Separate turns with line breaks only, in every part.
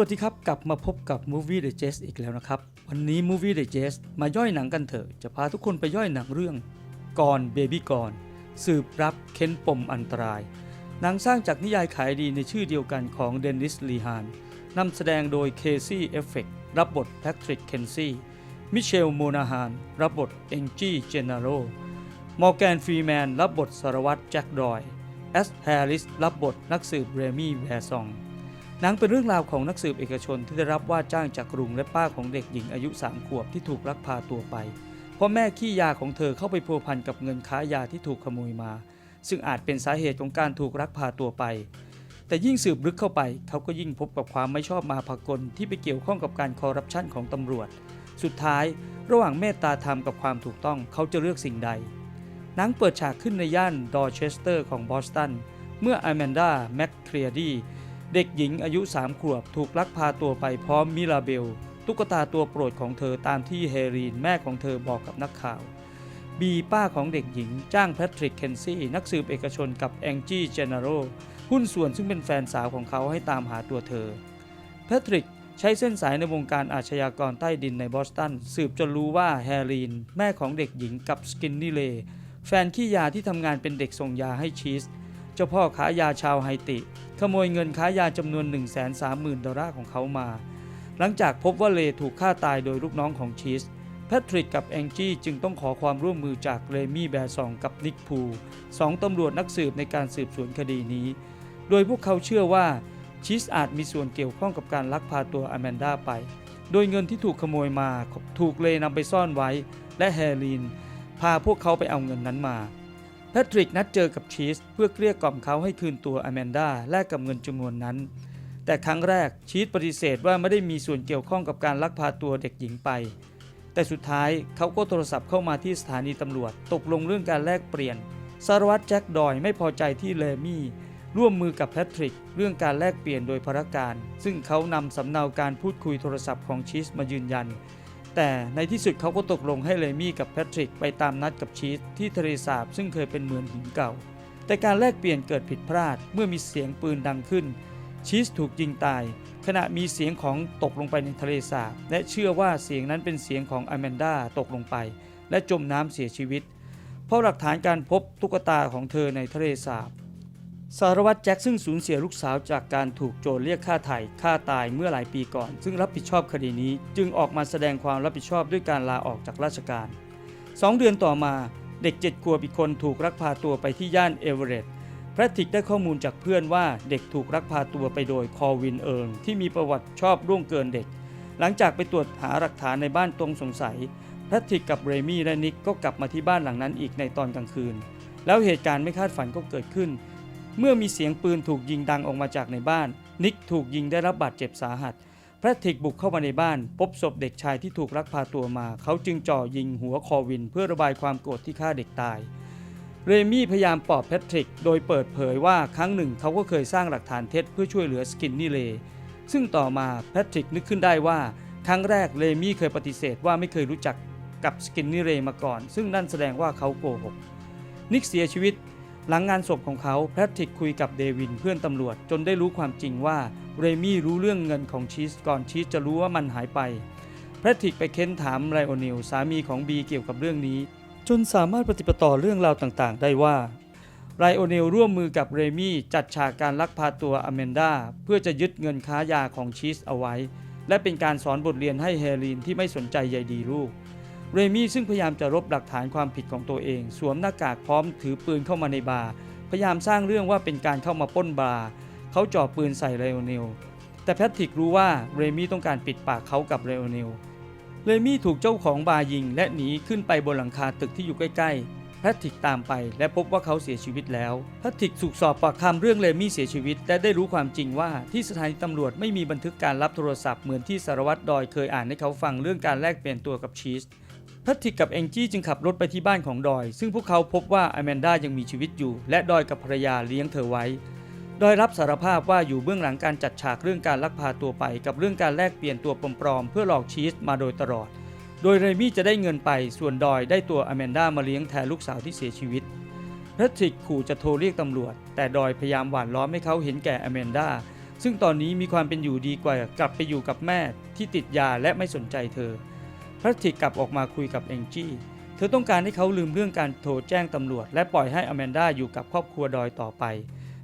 วัสดีครับ กลับมาพบกับ Movie Digest อีกแล้วนะครับ วันนี้ Movie Digest มาย่อยหนังกันเถอะ จะพาทุกคนไปย่อยหนังเรื่องก่อนเบบี้ก่อนสืบรับเค้นปมอันตราย หนังสร้างจากนิยายขายดีในชื่อเดียวกันของเดนนิสลีฮานนำแสดงโดยเคซี่เอฟเฟกรับบทแพทริกเคนซี่มิเชลโมนาฮานรับบทเองจี้เจเนโรมอร์แกนฟรีแมนรับบทสารวัตรแจ็คดอยแอสแฮริสรับบทนักสืบเรมี่แวร์ซอง หนังเป็นเรื่องราวของนักสืบเอกชนที่ได้รับว่าจ้างจากลุงและป้าของเด็กหญิงอายุสามขวบที่ถูกลักพาตัวไปเพราะแม่ขี้ยาของเธอเข้าไปพัวพันกับเงินค้ายาที่ถูกขโมยมา ซึ่งอาจเป็นสาเหตุของการถูกลักพาตัวไป แต่ยิ่งสืบลึกเข้าไป เขาก็ยิ่งพบกับความไม่ชอบมาพากลที่ไปเกี่ยวข้องกับการคอร์รัปชันของตำรวจ สุดท้าย ระหว่างเมตตาธรรมกับความถูกต้องเขาจะเลือกสิ่งใดหนังเปิดฉากขึ้นในย่านดอร์เชสเตอร์ของบอสตันเมื่ออแมนดาแมคเคลียดี เด็กหญิงอายุ 3 ขวบถูกลักพาตัวไปพร้อมมิลาเบล ตุ๊กตาตัวโปรดของเธอตามที่เฮรีนแม่ของเธอบอกกับนักข่าว บีป้าของเด็กหญิงจ้างแพทริกเคนซี่นักสืบเอกชนกับแองจี้เจเนโรหุ้นส่วนซึ่งเป็นแฟนสาวของเขาให้ตามหาตัวเธอ แพทริกใช้เส้นสายในวงการอาชญากรใต้ดินในบอสตัน สืบจนรู้ว่าแฮรีน แม่ของเด็กหญิงกับสกินนี่เล แฟนขี้ยาที่ทำงานเป็นเด็กส่งยาให้ชีส เจ้าพ่อขายาชาวไฮติ ขโมยเงินค้ายาจำนวน 130,000 ดอลลาร์ของเขามา หลังจากพบว่าเลถูกฆ่าตายโดยลูกน้องของชีสแพทริกกับแองจี้จึงต้องขอความร่วมมือจากเรมี่แบร์ซองกับนิกพูสองตำรวจนักสืบในการสืบสวนคดีนี้ โดยพวกเขาเชื่อว่าชีสอาจมีส่วนเกี่ยวข้องกับการลักพาตัวอแมนดาไป โดยเงินที่ถูกขโมยมาถูกเลนำไปซ่อนไว้ และแฮร์ลีนพาพวกเขาไปเอาเงินนั้นมา แพทริกนัดเจอกับชีสเพื่อเกลี้ยกล่อมเขาให้คืนตัวอแมนดาแลกกับเงินจำนวนนั้น แต่ครั้งแรกชีสปฏิเสธว่าไม่ได้มีส่วนเกี่ยวข้องกับการลักพาตัวเด็กหญิงไป แต่สุดท้ายเขาก็โทรศัพท์เข้ามาที่สถานีตำรวจ ตกลงเรื่องการแลกเปลี่ยนสารวัตรแจ็คดอยไม่พอใจที่เลมี่ร่วมมือกับแพทริก เรื่องการแลกเปลี่ยนโดยพระการ ซึ่งเขานำสำเนาการพูดคุยโทรศัพท์ของชีสมายืนยัน แต่ในที่สุดเขาก็ตกลงให้เลมี่กับแพทริกไปตามนัดกับชีสที่ทะเลสาบซึ่งเคยเป็นเหมือนหินเก่า แต่การแลกเปลี่ยนเกิดผิดพลาดเมื่อมีเสียงปืนดังขึ้น ชีสถูกยิงตาย ขณะมีเสียงของตกลงไปในทะเลสาบและเชื่อว่าเสียงนั้นเป็นเสียงของอแมนดาตกลงไป และจมน้ำเสียชีวิต เพราะหลักฐานการพบตุ๊กตาของเธอในทะเลสาบ สารวัตรแจ็คซึ่งสูญเสียลูกสาวจากการถูกโจรเรียกค่าไถ่ฆ่าตายเมื่อหลายปีก่อน ซึ่งรับผิดชอบคดีนี้ จึงออกมาแสดงความรับผิดชอบด้วยการลาออกจากราชการสองเดือนต่อมาเด็กเจ็ดขวบอีกคนถูกลักพาตัวไปที่ย่านเอเวอเรสต์แพทริกได้ข้อมูลจากเพื่อนว่าเด็กถูกลักพาตัวไปโดยคอวินเอิงที่มีประวัติชอบร่วงเกินเด็ก หลังจากไปตรวจหาหลักฐานในบ้านตรงสงสัยแพทริกกับเรมี่และนิกก็กลับมาที่บ้านหลังนั้นอีกในตอนกลางคืน แล้วเหตุการณ์ไม่คาดฝันก็เกิดขึ้น เมื่อมีเสียงปืนถูกยิงดังออกมาจากในบ้าน นิกถูกยิงได้รับบาดเจ็บสาหัสแพทริกบุกเข้ามาในบ้าน พบศพเด็กชายที่ถูกลักพาตัวมา เขาจึงจ่อยิงหัวคอวิน เพื่อระบายความโกรธที่ฆ่าเด็กตาย เรมี่พยายามปลอบแพทริก โดยเปิดเผยว่าครั้งหนึ่งเขาก็เคยสร้างหลักฐานเท็จเพื่อช่วยเหลือสกินนี่เล ซึ่งต่อมาแพทริกนึกขึ้นได้ว่า ครั้งแรกเรมี่เคยปฏิเสธว่าไม่เคยรู้จักกับสกินนี่เลมาก่อน ซึ่งนั่นแสดงว่าเขาโกหก นิกเสียชีวิต หลังงานศพของเขาแพทริกคุยกับเดวินเพื่อนตำรวจ จนได้รู้ความจริงว่าเรมี่รู้เรื่องเงินของชีสก่อนชีสจะรู้ว่ามันหายไปแพทริกไปเค้นถามไรโอนิลสามีของบีเกี่ยวกับเรื่องนี้ จนสามารถปฏิปต่อเรื่องราวต่างๆ ได้ว่าไรโอนิลร่วมมือกับเรมี่จัดฉากการลักพาตัวอเมนดาเพื่อจะยึดเงินค้ายาของชีสเอาไว้ และเป็นการสอนบทเรียนให้เฮลีนที่ไม่สนใจใยดีลูก เรมี่ซึ่งพยายามจะรบหลักฐานความผิดของตัวเอง สวมหน้ากากพร้อมถือปืนเข้ามาในบาร์พยายามสร้างเรื่องว่าเป็นการเข้ามาป้นบาร์เขาจ่อปืนใส่เรโอเนลแต่แพทริกรู้ว่าเรมี่ต้องการปิดปากเขากับเรโอเนลเรมี่ถูกเจ้าของบาร์ยิง และหนีขึ้นไปบนหลังคาตึกที่อยู่ใกล้ๆแพทริกตามไปและพบว่าเขาเสียชีวิตแล้วแพทริกถูกสอบปากคำเรื่องเรมี่เสียชีวิต และได้รู้ความจริงว่าที่สถานีตำรวจไม่มีบันทึกการรับโทรศัพท์เหมือนที่สารวัตรดอยเคยอ่านให้เขาฟังเรื่องการแลกเปลี่ยนตัวกับชีส แพทริกกับแองจี้จึงขับรถไปที่บ้านของดอย ซึ่งพวกเขาพบว่าอแมนดายังมีชีวิตอยู่ และดอยกับภรรยาเลี้ยงเธอไว้ ดอยรับสารภาพว่าอยู่เบื้องหลังการจัดฉากเรื่องการลักพาตัวไป กับเรื่องการแลกเปลี่ยนตัวปลอมๆเพื่อหลอกชีสมาโดยตลอด โดยเรมี่จะได้เงินไป ส่วนดอยได้ตัวอแมนดามาเลี้ยงแทนลูกสาวที่เสียชีวิตแพทริกขู่จะโทรเรียกตำรวจ แต่ดอยพยายามหว่านล้อมให้เขาเห็นแก่อแมนดาซึ่งตอนนี้มีความเป็นอยู่ดีกว่ากลับไปอยู่กับแม่ที่ติดยาและไม่สนใจเธอ แพทริกกลับออกมาคุยกับแองจี้ เธอต้องการให้เขาลืมเรื่องการโทรแจ้งตำรวจ และปล่อยให้อแมนดาอยู่กับครอบครัวดอยต่อไป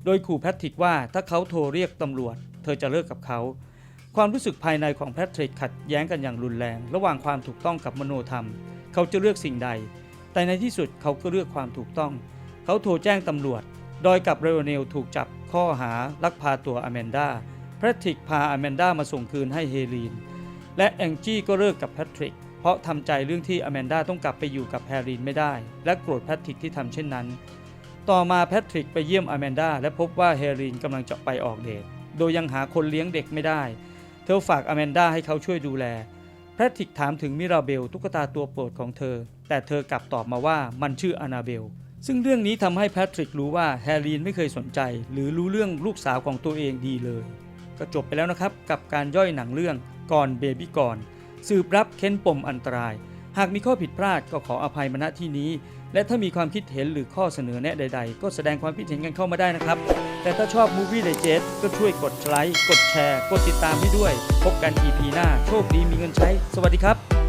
โดยขู่แพทริกว่าถ้าเขาโทรเรียกตำรวจ เธอจะเลิกกับเขา ความรู้สึกภายในของแพทริกขัดแย้งกันอย่างรุนแรง ระหว่างความถูกต้องกับมโนธรรม เขาจะเลือกสิ่งใด แต่ในที่สุดเขาก็เลือกความถูกต้อง เขาโทรแจ้งตำรวจโดยกับเรโอเนลถูกจับข้อหาลักพาตัวอแมนดาแพทริกพาอแมนดามาส่งคืนให้เฮลีน และแองจี้ก็เลิกกับแพทริกเพราะทำใจเรื่องที่อแมนดาต้องกลับไปอยู่กับแฮรีนไม่ได้ และโกรธแพทริกที่ทำเช่นนั้น ต่อมาแพทริกไปเยี่ยมอแมนดาและพบว่าเฮรีนกำลังจะไปออกเดทโดยยังหาคนเลี้ยงเด็กไม่ได้ เธอฝากอแมนดาให้เขาช่วยดูแล แพทริกถามถึงมิราเบลตุ๊กตาตัวโปรดของเธอ แต่เธอกลับตอบมาว่ามันชื่ออานาเบล ซึ่งเรื่องนี้ทำให้แพทริกรู้ว่าแฮรีนไม่เคยสนใจ หรือรู้เรื่องลูกสาวของตัวเองดีเลย ก็จบไปแล้วนะครับกับการย่อยหนังเรื่อง ก่อนเบบี้ก่อน สืบรับเค้นปมอันตราย หากมีข้อผิดพลาดก็ขออภัยมณที่นี้ และถ้ามีความคิดเห็นหรือข้อเสนอแนะใด ๆ ก็แสดงความคิดเห็นกันเข้ามาได้นะครับ แต่ถ้าชอบ Movie Digest ก็ช่วยกดไลค์กดแชร์ กดติดตามให้ด้วย พบกัน EP หน้าโชคดีมีเงินใช้ สวัสดีครับ